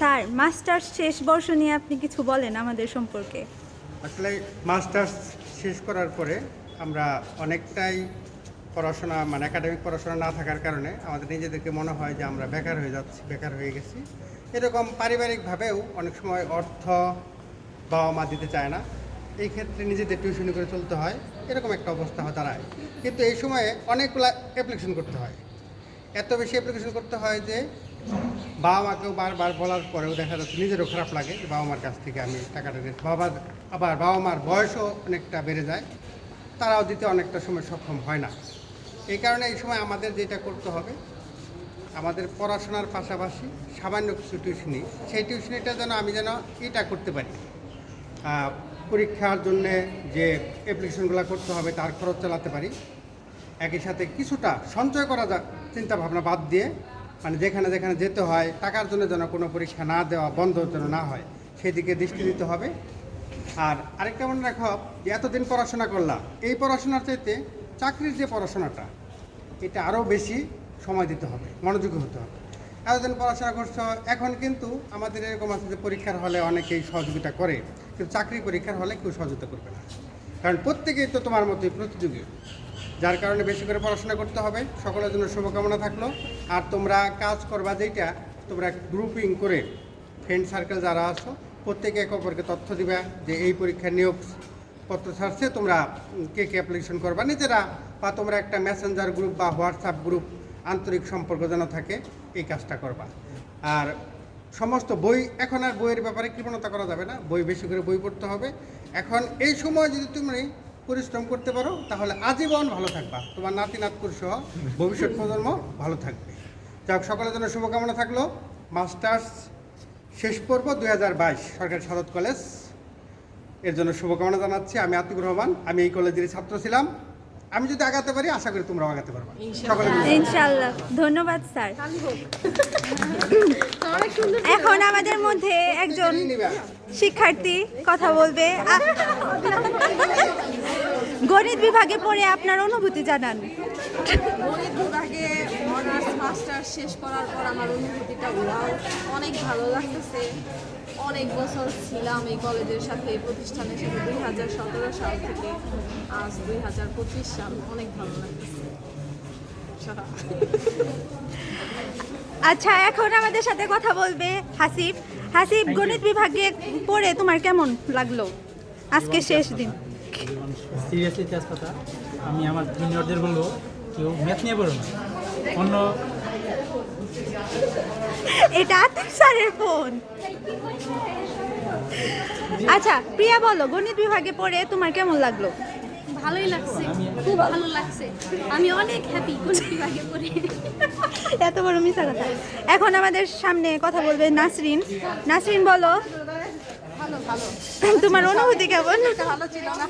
Sir, masters শেষ বর্ষ নিয়ে আপনি কিছু বলেন আমাদের সম্পর্কে। আসলে মাস্টার্স শেষ করার পরে আমরা অনেকটাই পড়াশোনা মানে একাডেমিক পড়াশোনা না থাকার কারণে আমাদের নিজেদেরকে মনে হয় যে আমরা বেকার হয়ে যাচ্ছি, বেকার হয়ে গেছি। এরকম পারিবারিকভাবেও অনেক সময় অর্থ বাবা মা দিতে চায় না। এই ক্ষেত্রে নিজেদের টিউশনি করে চলতে হয়, এরকম একটা অবস্থা হয় দাঁড়ায়। কিন্তু এই সময়ে অনেকগুলো অ্যাপ্লিকেশন করতে হয়। এত বেশি অ্যাপ্লিকেশন করতে হয় যে বাবা মাকেও বারবার বলার পরেও দেখা যাচ্ছে নিজেরও খারাপ লাগে বাবা মার কাছ থেকে আমি টাকাটা নিয়েছি বাবা আবার বাবা মার বয়সও অনেকটা বেড়ে যায়, তারাও দিতে অনেকটা সময় সক্ষম হয় না। এই কারণে এই সময় আমাদের যেটা করতে হবে, আমাদের পড়াশোনার পাশাপাশি সামান্য কিছু টিউশনি সেই টিউশনিটা যেন আমি যেন এটা করতে পারি। পরীক্ষার জন্যে যে অ্যাপ্লিকেশনগুলো করতে হবে, তার খরচ চালাতে পারি। একই সাথে কিছুটা সঞ্চয় করা যা চিন্তা ভাবনা বাদ দিয়ে। মানে যেখানে যেখানে যেতে হয়, টাকার জন্য যেন কোনো পরীক্ষা না দেওয়া, বন্ধ যেন না হয়, সেদিকে দৃষ্টি দিতে হবে। আর আরেকটা মনে রাখো, যে এতদিন পড়াশোনা করলাম, এই পড়াশোনার চাইতে চাকরির যে পড়াশোনাটা, এটা আরও বেশি সময় দিতে হবে, মনোযোগী হতে হবে। এতদিন পড়াশোনা করছ, এখন কিন্তু আমাদের এরকম আছে যে পরীক্ষার হলে অনেকেই সহযোগিতা করে, কিন্তু চাকরি পরীক্ষার হলে কেউ সহযোগিতা করবে না। কারণ প্রত্যেকেই তো তোমার মতোই প্রতিযোগী। যার কারণে বেশি করে পড়াশোনা করতে হবে। সকলের জন্য শুভকামনা থাকল। আর তোমরা কাজ করবা যেটা তোমরা গ্রুপিং করে ফ্রেন্ড সার্কেল যারা আছো, প্রত্যেকে একে অপরকে তথ্য দিবা যে এই পরীক্ষার নিয়োগ পত্র ছাড়ছে, তোমরা কে কে অ্যাপ্লিকেশন করবা। নিজেরা বা তোমরা একটা মেসেঞ্জার গ্রুপ বা হোয়াটসঅ্যাপ গ্রুপ আন্তরিক সম্পর্ক যেন থাকে, এই কাজটা করবা। আর সমস্ত বই, এখন আর বইয়ের ব্যাপারে কৃপণতা করা যাবে না। বই বেশি করে বই পড়তে হবে। এখন এই সময় যদি তুমি পরিশ্রম করতে পারো, তাহলে আজীবন ভালো থাকবা। তোমার নাতি নাতকুর সহ ভবিষ্যৎ প্রজন্ম ভালো থাকবে। যাক, সকলের জন্য শুভকামনা থাকল। মাস্টার্স শেষ পর্ব দু হাজার বাইশ, সরকারি শরৎ কলেজ। এর জন্য শুভকামনা জানাচ্ছি। আমি আতিকুর রহমান, আমি এই কলেজের ছাত্র ছিলাম। আমি যদি আগাতে পারি আশা করি তোমরাও আগাতে পারবে। ইনশাআল্লাহ ইনশাল্লাহ। ধন্যবাদ স্যার। এখন আমাদের মধ্যে একজন শিক্ষার্থী কথা বলবে। গণিত বিভাগে পড়ে আপনার অনুভূতি জানান। মাস্টার্স শেষ করার পর আমার অনুভূতিটা ওয়াও অনেক ভালো লাগতেছে। অনেক বছর ছিলাম এই কলেজের সাথে এই প্রতিষ্ঠানের সাথে দুই হাজার সতেরো সাল থেকে আজ দুই হাজার পঁচিশ সাল অনেক ভালো লাগতেছে। আচ্ছা এখন আমাদের সাথে কথা বলবে হাসিব হাসিব গণিত বিভাগে পড়ে তোমার কেমন লাগল? আজকে শেষ দিন। সিরিয়াসলি তেজপাতা আমি আমার জুনিয়রদের বলব কেউ ম্যাথ নিয়ে পড়ো না। অন্য এটা আতিক স্যারের ফোন আচ্ছা প্রিয়া বলো গণিত বিভাগে পড়ে তোমার কেমন লাগল? ভালোই লাগছে খুব ভালো লাগছে। আমি অনেক হ্যাপি কোন বিভাগে পড়ে। এত বড় মিশা কথা। এখন আমাদের সামনে কথা বলবে নাসরিন। নাসরিন বলো ভালো ভালো। তোমার অনুভূতি কেমন? ভালো ছিল না?